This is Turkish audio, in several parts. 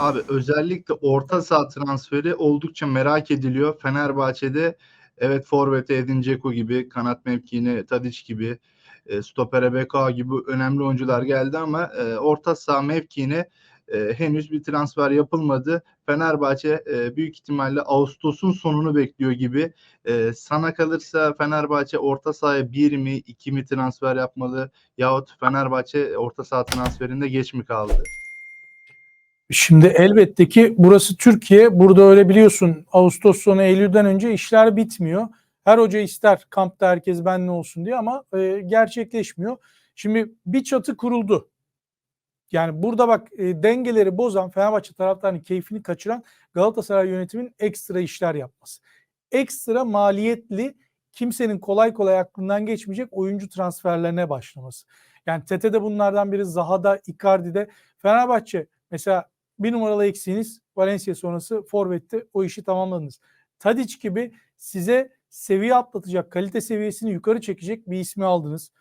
Abi özellikle orta saha transferi oldukça merak ediliyor. Fenerbahçe'de evet forvete Edin Dzeko gibi, kanat mevkiine Tadic gibi, e, stopere Beka gibi önemli oyuncular geldi ama e, orta saha mevkiine e, henüz bir transfer yapılmadı. Fenerbahçe e, büyük ihtimalle Ağustos'un sonunu bekliyor gibi. E, sana kalırsa Fenerbahçe orta sahaya bir mi iki mi transfer yapmalı yahut Fenerbahçe orta saha transferinde geç mi kaldı? Şimdi elbette ki burası Türkiye. Burada öyle biliyorsun Ağustos sonu Eylül'den önce işler bitmiyor. Her hoca ister kampta herkes benle olsun diye ama e, gerçekleşmiyor. Şimdi bir çatı kuruldu. Yani burada bak e, dengeleri bozan Fenerbahçe taraftarının keyfini kaçıran Galatasaray yönetiminin ekstra işler yapması. Ekstra maliyetli kimsenin kolay kolay aklından geçmeyecek oyuncu transferlerine başlaması. Yani Tete'de bunlardan biri Zaha'da, Icardi'de. Fenerbahçe mesela bir numaralı eksiğiniz Valencia sonrası Forvet'te o işi tamamladınız. Tadic gibi size seviye atlatacak, kalite seviyesini yukarı çekecek bir ismi aldınız.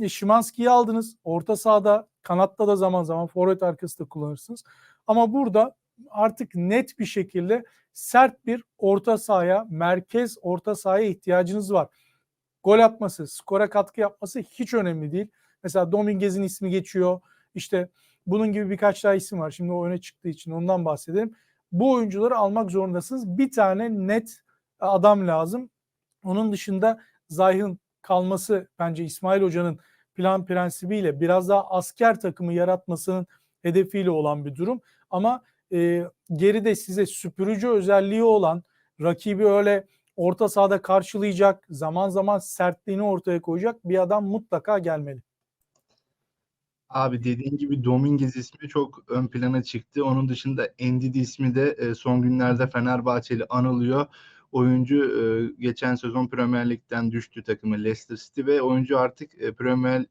E, Şimanski'yi aldınız. Orta sahada, kanatta da zaman zaman forvet arkası da kullanırsınız. Ama burada artık net bir şekilde sert bir orta sahaya, merkez orta sahaya ihtiyacınız var. Gol atması, skora katkı yapması hiç önemli değil. Mesela Dominguez'in ismi geçiyor. İşte bunun gibi birkaç daha isim var. Şimdi o öne çıktığı için ondan bahsedelim. Bu oyuncuları almak zorundasınız. Bir tane net adam lazım. Onun dışında Zayh'ın kalması bence İsmail Hoca'nın plan prensibiyle biraz daha asker takımı yaratmasının hedefiyle olan bir durum. Ama e, geride size süpürücü özelliği olan rakibi öyle orta sahada karşılayacak, zaman zaman sertliğini ortaya koyacak bir adam mutlaka gelmeli. Abi dediğin gibi Dominguez ismi çok ön plana çıktı. Onun dışında Endidi ismi de e, son günlerde Fenerbahçeli anılıyor. Oyuncu e, geçen sezon Premier Lig'den düştü takımı Leicester City ve oyuncu artık e, Premier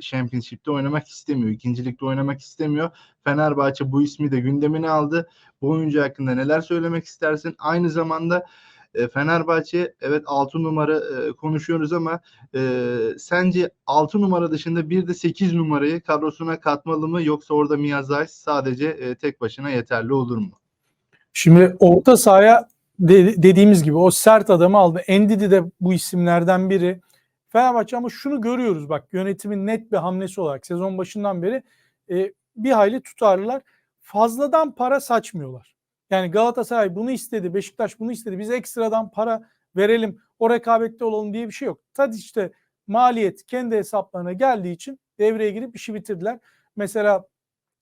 Championship'te oynamak istemiyor. İkincilikte oynamak istemiyor. Fenerbahçe bu ismi de gündemine aldı. Bu oyuncu hakkında neler söylemek istersin? Aynı zamanda e, Fenerbahçe evet 6 numara e, konuşuyoruz ama e, sence 6 numara dışında bir de 8 numarayı kadrosuna katmalı mı yoksa orada Miyazay sadece e, tek başına yeterli olur mu? Şimdi orta sahaya de, dediğimiz gibi o sert adamı aldı. Endidi de bu isimlerden biri. Fenerbahçe ama şunu görüyoruz bak yönetimin net bir hamlesi olarak sezon başından beri e, bir hayli tutarlılar. Fazladan para saçmıyorlar. Yani Galatasaray bunu istedi, Beşiktaş bunu istedi. Biz ekstradan para verelim, o rekabette olalım diye bir şey yok. Tabii işte maliyet kendi hesaplarına geldiği için devreye girip işi bitirdiler. Mesela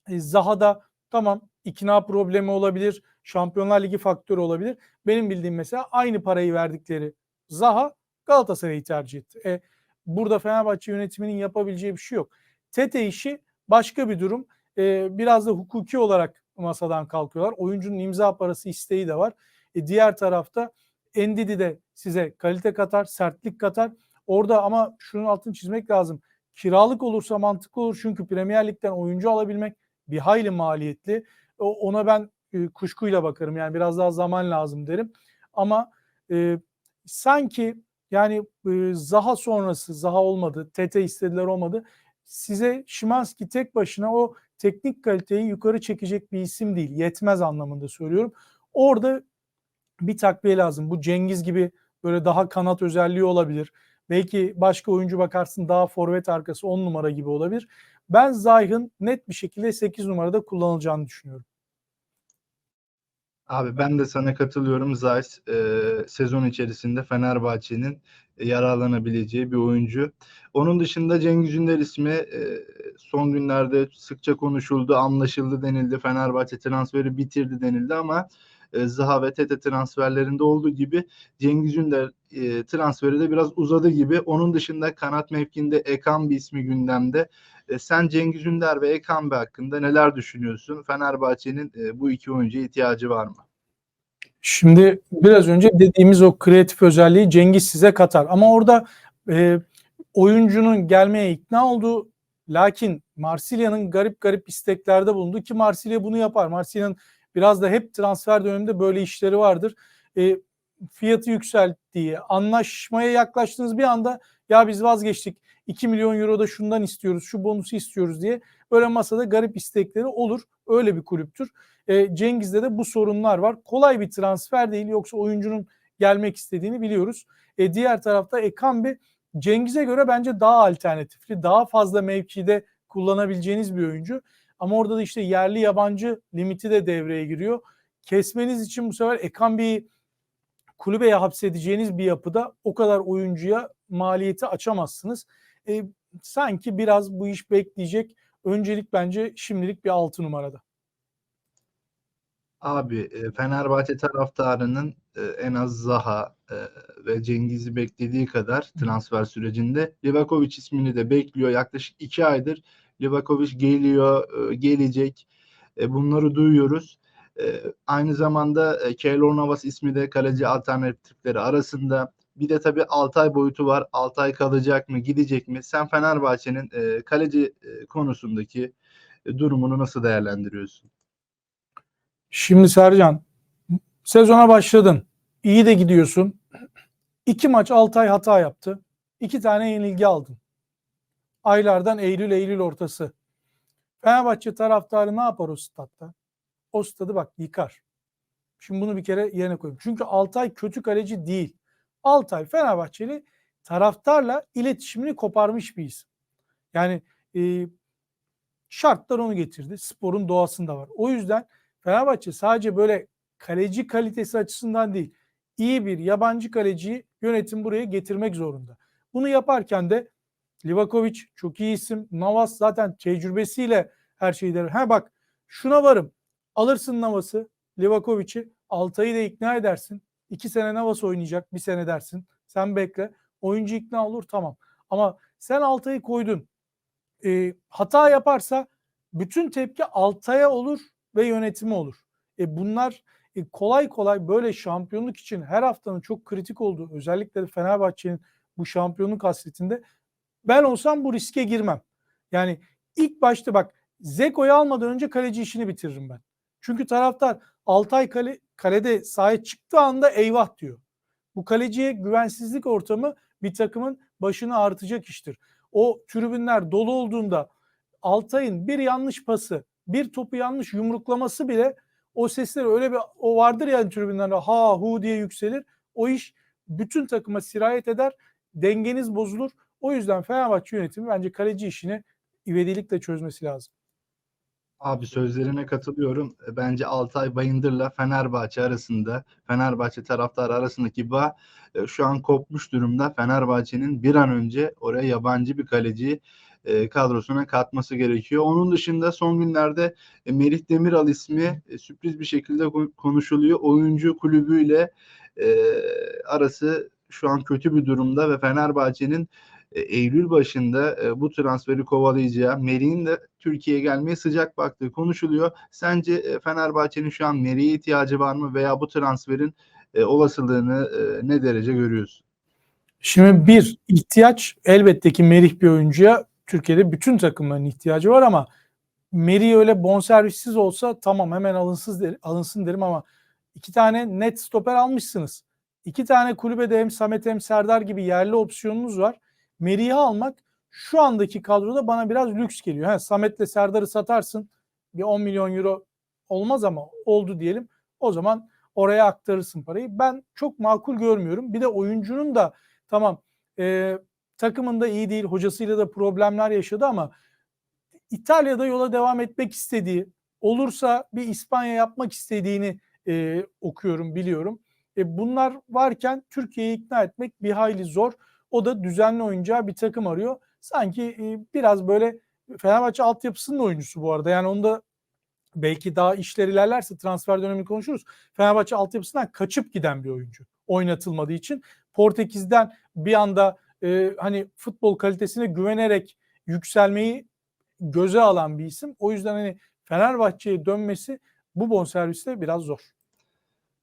e, Zaha'da tamam ikna problemi olabilir, Şampiyonlar Ligi faktörü olabilir. Benim bildiğim mesela aynı parayı verdikleri Zaha Galatasaray'ı tercih etti. E, burada Fenerbahçe yönetiminin yapabileceği bir şey yok. Tete işi başka bir durum. E, biraz da hukuki olarak masadan kalkıyorlar. Oyuncunun imza parası isteği de var. E, diğer tarafta Endidi de size kalite katar, sertlik katar. Orada ama şunun altını çizmek lazım. Kiralık olursa mantıklı olur çünkü Premier Lig'den oyuncu alabilmek bir hayli maliyetli. Ona ben e, kuşkuyla bakarım. Yani biraz daha zaman lazım derim. Ama e, sanki yani e, Zaha sonrası Zaha olmadı. Tete istediler olmadı. Size Şimanski tek başına o teknik kaliteyi yukarı çekecek bir isim değil. Yetmez anlamında söylüyorum. Orada bir takviye lazım. Bu Cengiz gibi böyle daha kanat özelliği olabilir. Belki başka oyuncu bakarsın daha forvet arkası 10 numara gibi olabilir. Ben Zayh'ın net bir şekilde 8 numarada kullanılacağını düşünüyorum. Abi ben de sana katılıyorum. Zayt e, sezon içerisinde Fenerbahçe'nin yararlanabileceği bir oyuncu. Onun dışında Cengiz Ünder ismi e, son günlerde sıkça konuşuldu, anlaşıldı denildi. Fenerbahçe transferi bitirdi denildi ama e, Zaha ve Tete transferlerinde olduğu gibi Cengiz Ünder e, transferi de biraz uzadı gibi. Onun dışında kanat mevkinde Ekan bir ismi gündemde. Sen Cengiz Ünder ve Ekambi hakkında neler düşünüyorsun? Fenerbahçe'nin bu iki oyuncuya ihtiyacı var mı? Şimdi biraz önce dediğimiz o kreatif özelliği Cengiz size katar. Ama orada e, oyuncunun gelmeye ikna olduğu lakin Marsilya'nın garip garip isteklerde bulundu ki Marsilya bunu yapar. Marsilya'nın biraz da hep transfer döneminde böyle işleri vardır. E, fiyatı yükselttiği, anlaşmaya yaklaştığınız bir anda ya biz vazgeçtik 2 milyon euro da şundan istiyoruz, şu bonusu istiyoruz diye böyle masada garip istekleri olur. Öyle bir kulüptür. E, Cengiz'de de bu sorunlar var. Kolay bir transfer değil yoksa oyuncunun gelmek istediğini biliyoruz. E, diğer tarafta Ekambi Cengiz'e göre bence daha alternatifli, daha fazla mevkide kullanabileceğiniz bir oyuncu. Ama orada da işte yerli yabancı limiti de devreye giriyor. Kesmeniz için bu sefer Ekambi'yi kulübeye hapsedeceğiniz bir yapıda o kadar oyuncuya maliyeti açamazsınız. E, sanki biraz bu iş bekleyecek. Öncelik bence şimdilik bir 6 numarada. Abi e, Fenerbahçe taraftarının e, en az Zaha e, ve Cengiz'i beklediği kadar transfer sürecinde Livakovic ismini de bekliyor. Yaklaşık iki aydır Livakovic geliyor, gelecek. Bunları duyuyoruz. Aynı zamanda Keylor Navas ismi de kaleci alternatifleri arasında. Bir de tabii Altay boyutu var. Altay kalacak mı, gidecek mi? Sen Fenerbahçe'nin e, kaleci e, konusundaki e, durumunu nasıl değerlendiriyorsun? Şimdi Sercan sezona başladın. İyi de gidiyorsun. İki maç Altay hata yaptı. İki tane yenilgi aldın. Aylardan Eylül Eylül ortası. Fenerbahçe taraftarı ne yapar o statta? O stadı bak yıkar. Şimdi bunu bir kere yerine koyayım. Çünkü Altay kötü kaleci değil. Altay Fenerbahçeli taraftarla iletişimini koparmış bir isim. Yani e, şartlar onu getirdi. Sporun doğasında var. O yüzden Fenerbahçe sadece böyle kaleci kalitesi açısından değil, iyi bir yabancı kaleciyi yönetim buraya getirmek zorunda. Bunu yaparken de Livakovic çok iyi isim. Navas zaten tecrübesiyle her şeyi der. Ha bak şuna varım. Alırsın Navas'ı, Livakovic'i, Altay'ı da ikna edersin. İki sene Navas oynayacak, bir sene dersin. Sen bekle. Oyuncu ikna olur tamam. Ama sen Altay'ı koydun. E, hata yaparsa bütün tepki Altay'a olur ve yönetimi olur. E bunlar e, kolay kolay böyle şampiyonluk için her haftanın çok kritik olduğu özellikle Fenerbahçe'nin bu şampiyonluk hasretinde ben olsam bu riske girmem. Yani ilk başta bak Zeko'yu almadan önce kaleci işini bitiririm ben. Çünkü taraftar Altay kale, kalede sahaya çıktığı anda eyvah diyor. Bu kaleciye güvensizlik ortamı bir takımın başını ağrıtacak iştir. O tribünler dolu olduğunda Altay'ın bir yanlış pası, bir topu yanlış yumruklaması bile o sesler öyle bir o vardır yani tribünlerde ha hu diye yükselir. O iş bütün takıma sirayet eder. Dengeniz bozulur. O yüzden Fenerbahçe yönetimi bence kaleci işini ivedilikle çözmesi lazım. Abi sözlerine katılıyorum. E, Bence Altay Bayındır'la Fenerbahçe arasında, Fenerbahçe taraftarı arasındaki bağ e, şu an kopmuş durumda. Fenerbahçe'nin bir an önce oraya yabancı bir kaleci e, kadrosuna katması gerekiyor. Onun dışında son günlerde e, Merih Demiral ismi sürpriz bir şekilde ko- konuşuluyor. Oyuncu kulübüyle e, arası şu an kötü bir durumda ve Fenerbahçe'nin e, Eylül başında e, bu transferi kovalayacağı, Merih'in de Türkiye'ye gelmeye sıcak baktığı konuşuluyor. Sence e, Fenerbahçe'nin şu an Merih'e ihtiyacı var mı veya bu transferin olasılığını ne derece görüyorsun? Şimdi bir ihtiyaç elbette ki Merih bir oyuncuya Türkiye'de bütün takımların ihtiyacı var ama Merih öyle bonservissiz olsa tamam hemen alınsız der, alınsın derim ama iki tane net stoper almışsınız. İki tane kulübede hem Samet hem Serdar gibi yerli opsiyonunuz var. Merih'i almak şu andaki kadroda bana biraz lüks geliyor. Ha, Samet'le Serdar'ı satarsın bir 10 milyon euro olmaz ama oldu diyelim. O zaman oraya aktarırsın parayı. Ben çok makul görmüyorum. Bir de oyuncunun da tamam e, takımında iyi değil. Hocasıyla da problemler yaşadı ama İtalya'da yola devam etmek istediği, olursa bir İspanya yapmak istediğini e, okuyorum, biliyorum. E, bunlar varken Türkiye'yi ikna etmek bir hayli zor. O da düzenli oyuncağı bir takım arıyor. Sanki e, biraz böyle Fenerbahçe altyapısının oyuncusu bu arada. Yani onda belki daha işler ilerlerse transfer dönemini konuşuruz. Fenerbahçe altyapısından kaçıp giden bir oyuncu oynatılmadığı için. Portekiz'den bir anda e, hani futbol kalitesine güvenerek yükselmeyi göze alan bir isim. O yüzden hani Fenerbahçe'ye dönmesi bu bonserviste biraz zor.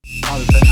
Abi Fenerbahçe